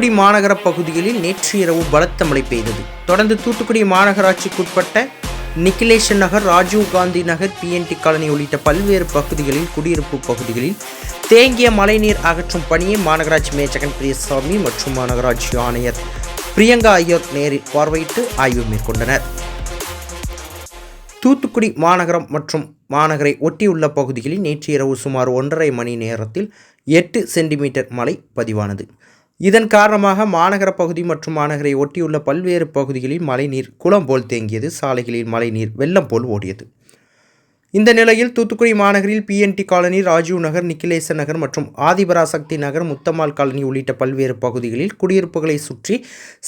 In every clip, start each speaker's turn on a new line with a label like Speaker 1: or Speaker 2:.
Speaker 1: தூத்துக்குடி மாநகர பகுதிகளில் நேற்று இரவு பலத்த மழை பெய்தது. தொடர்ந்து தூத்துக்குடி மாநகராட்சிக்குட்பட்ட நிக்கிலேஷன் நகர் ராஜீவ் காந்தி நகர் பிஎன்டி காலனி உள்ளிட்ட பல்வேறு பகுதிகளில் குடியிருப்பு பகுதிகளில் தேங்கிய மழைநீர் அகற்றும் பணியை மாநகராட்சி மேச்சகன் பிரியசாமி மற்றும் மாநகராட்சி ஆணையர் பிரியங்கா ஐயர் நேரில் பார்வையிட்டு ஆய்வு மேற்கொண்டனர். தூத்துக்குடி மாநகரம் மற்றும் மாநகரை ஒட்டியுள்ள பகுதிகளில் நேற்று இரவு சுமார் ஒன்றரை மணி நேரத்தில் எட்டு சென்டிமீட்டர் மழை பதிவானது. இதன் காரணமாக மாநகர பகுதி மற்றும் மாநகரை ஒட்டியுள்ள பல்வேறு பகுதிகளில் மழைநீர் குளம் போல் தேங்கியது. சாலைகளில் மழைநீர் வெள்ளம் போல் ஓடியது. இந்த நிலையில் தூத்துக்குடி மாநகரில் பிஎன்டி காலனி ராஜீவ் நகர் நிக்கிலேச நகர் மற்றும் ஆதிபராசக்தி நகர் முத்தம்மாள் காலனி உள்ளிட்ட பல்வேறு பகுதிகளில் குடியிருப்புகளை சுற்றி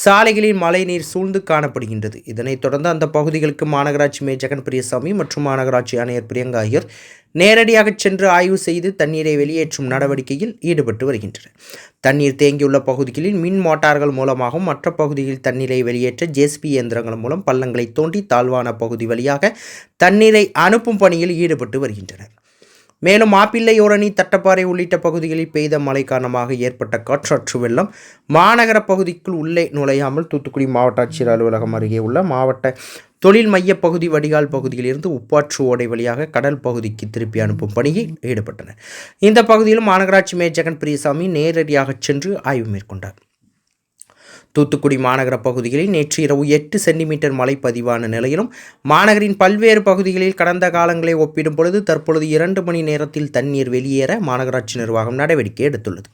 Speaker 1: சாலைகளில் மழைநீர் சூழ்ந்து காணப்படுகின்றது. இதனைத் தொடர்ந்து அந்த பகுதிகளுக்கு மாநகராட்சி மேயர் ஜெகன் பிரியசாமி மற்றும் மாநகராட்சி ஆணையர் பிரியங்கா ஆகியோர் நேரடியாக சென்று ஆய்வு செய்து தண்ணீரை வெளியேற்றும் நடவடிக்கையில் ஈடுபட்டு வருகின்றனர் தண்ணீர் தேங்கியுள்ள பகுதிகளில் மின் மோட்டார்கள் மூலமாகவும் மற்ற பகுதிகளில் தண்ணீரை வெளியேற்ற ஜேசிபி இயந்திரங்கள் மூலம் பள்ளங்களை தோண்டி தாழ்வான பகுதி வழியாக தண்ணீரை அனுப்பும் பணியில் ஈடுபட்டு வருகின்றனர். மேலும் மாப்பிள்ளையோரணி தட்டப்பாறை உள்ளிட்ட பகுதிகளில் பெய்த மழை காரணமாக ஏற்பட்ட காற்றாற்று வெள்ளம் மாநகர பகுதிக்குள் உள்ளே நுழையாமல் தூத்துக்குடி மாவட்ட ஆட்சியர் அலுவலகம் அருகே உள்ள மாவட்ட தொழில் மைய பகுதி வடிகால் பகுதியிலிருந்து உப்பாற்று ஓடை வழியாக கடல் பகுதிக்கு திருப்பி அனுப்பும் பணியில் ஈடுபட்டனர். இந்த பகுதியிலும் மாநகராட்சி மேயர் ஜெகன் பிரியசாமி நேரடியாக சென்று ஆய்வு மேற்கொண்டார். தூத்துக்குடி மாநகர பகுதிகளில் நேற்று இரவு எட்டு சென்டிமீட்டர் மழை பதிவான நிலையிலும் மாநகரின் பல்வேறு பகுதிகளில் கடந்த காலங்களை ஒப்பிடும் பொழுது தற்பொழுது இரண்டு மணி நேரத்தில் தண்ணீர் வெளியேற மாநகராட்சி நிர்வாகம் நடவடிக்கை எடுத்துள்ளது.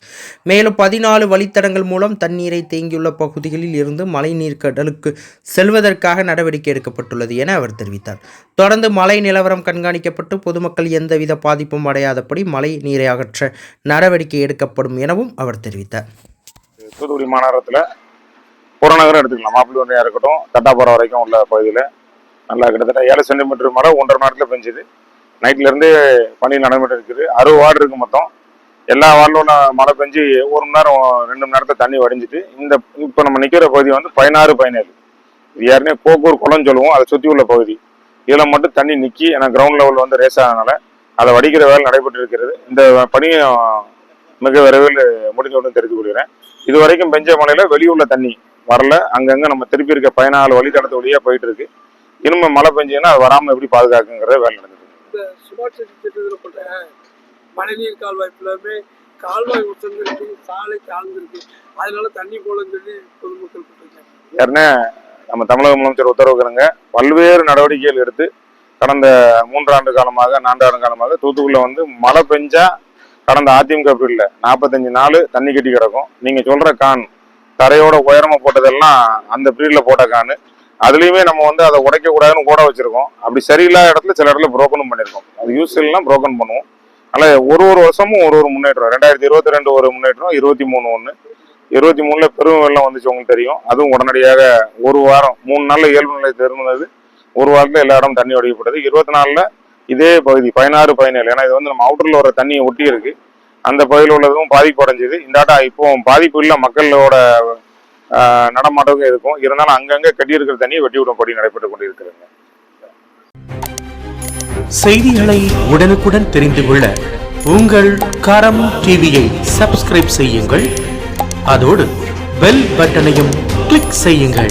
Speaker 1: மேலும் பதினாலு வழித்தடங்கள் மூலம் தண்ணீரை தேங்கியுள்ள பகுதிகளில் இருந்து மழைநீர் கடலுக்கு செல்வதற்காக நடவடிக்கை எடுக்கப்பட்டுள்ளது என அவர் தெரிவித்தார். தொடர்ந்து மழை நிலவரம் கண்காணிக்கப்பட்டு பொதுமக்கள் எந்தவித பாதிப்பும் அடையாதபடி மழை நீரை அகற்ற நடவடிக்கை எடுக்கப்படும் எனவும் அவர் தெரிவித்தார்.
Speaker 2: தூத்துக்குடி மாநகரத்தில் புறநகரம் எடுத்துக்கலாம். மாப்பிள்ளை இருக்கட்டும் தட்டாப்புறம் வரைக்கும் உள்ள பகுதியில் நல்லா கிட்டத்தட்ட ஏழு சென்டிமீட்டர் மழை ஒன்றரை நேரத்தில் பெஞ்சுது. நைட்லேருந்து பனி நடந்துட்டு இருக்குது. அறுபது வார்டு இருக்குது மொத்தம். எல்லா வார்டிலும் மழை பெஞ்சு ஒரு மணி நேரம் ரெண்டு மணி நேரத்தில் தண்ணி வடிஞ்சிட்டு இந்த இப்போ நம்ம நிற்கிற பகுதி வந்து பதினாறு பதினேழு. இது யாருனே போக்குவரத்து குளம் சொல்லுவோம். அதை சுற்றி உள்ள பகுதி. இதில் மட்டும் தண்ணி நிற்கி ஏன்னா கிரவுண்ட் லெவல் வந்து ரேஸ் ஆனதுனால அதை வடிக்கிற வேலை நடைபெற்று இருக்கிறது. இந்த பணியும் மிக விரைவில் முடிஞ்சவுடன் தெரிவித்துக் கொள்கிறேன். இது வரைக்கும் பெஞ்ச மழையில் வெளியுள்ள தண்ணி வரல. அங்கங்க நம்ம திருப்பி இருக்க பதினாலு வழித்தடத்து வழியா போயிட்டு இருக்கு இனிமே மழை பெஞ்சதுன்னா அது வராம எப்படி பாதுகாக்குங்கிற வேலை நடந்தது
Speaker 3: இந்த சுபாஷ் சக்தி திட்டத்தில் போட்ட மழைநீர் கால்வாய் ஃபுல்லாமே கால்வாய் உசந்திருக்கு சாலை தாழ்ந்திருக்கு. அதனால தண்ணி போலன்னு சொல்லி பொதுமக்கள்
Speaker 2: ஏற்கனவே நம்ம தமிழக முதலமைச்சர் உத்தரவுக்கிறங்க பல்வேறு நடவடிக்கைகள் எடுத்து கடந்த மூன்றாண்டு காலமாக நான்காண்டு காலமாக தூத்துக்குடியில் வந்து மழை பெஞ்சா கடந்த அதிமுக பீரியட்ல நாற்பத்தஞ்சு நாள் தண்ணி கட்டி கிடக்கும். நீங்க சொல்ற கான் தரையோட உயரமா போட்டதெல்லாம் அந்த பீரியட்ல போட்ட கான். அதுலயுமே நம்ம வந்து அதை உடைக்க கூடாதுன்னு கூட வச்சிருக்கோம். அப்படி சரியில்லாத இடத்துல சில இடத்துல புரோக்கனும் பண்ணியிருக்கோம் அது யூஸ் இல்லைன்னா புரோக்கன் பண்ணுவோம். அதனால் ஒரு ஒரு வருஷமும் ஒரு ஒரு முன்னேற்றம். ரெண்டாயிரத்தி இருபத்தி ரெண்டு ஒரு முன்னேற்றம் இருபத்தி மூணு ஒன்று இருபத்தி மூணுல பெரும் வெள்ளம் வந்துச்சு உங்களுக்கு தெரியும். அதுவும் உடனடியாக ஒரு வாரம் மூணு நாளில் இயல்பு நிலை திரும்பினது ஒரு வாரத்தில் எல்லா இடமும் தண்ணி வடிக்கப்பட்டது இருபத்தி நாலில் இதே பகுதி பதினாறு பதினேழு. ஏன்னா இது வந்து நம்ம அவுட்டரில் வர தண்ணியை ஒட்டி இருக்கு அந்த பகுதியில் உள்ளதும் பாதிப்பு அடைஞ்சது. ஆட்டம் இப்போ பாதிப்பு இல்லை மக்களோட ஆஹ், நடமாட்டமும் இருக்கும் இருந்தாலும் அங்கங்கே கட்டியிருக்கிற தண்ணியை வெட்டி விடும் படி நடைபெற்று கொண்டிருக்கிறாங்க
Speaker 4: செய்திகளை உடனுக்குடன் தெரிந்து கொள்ள உங்கள் கரம் டிவியை சப்ஸ்கிரைப் செய்யுங்கள். அதோடு பெல் பட்டனையும் கிளிக் செய்யுங்கள்.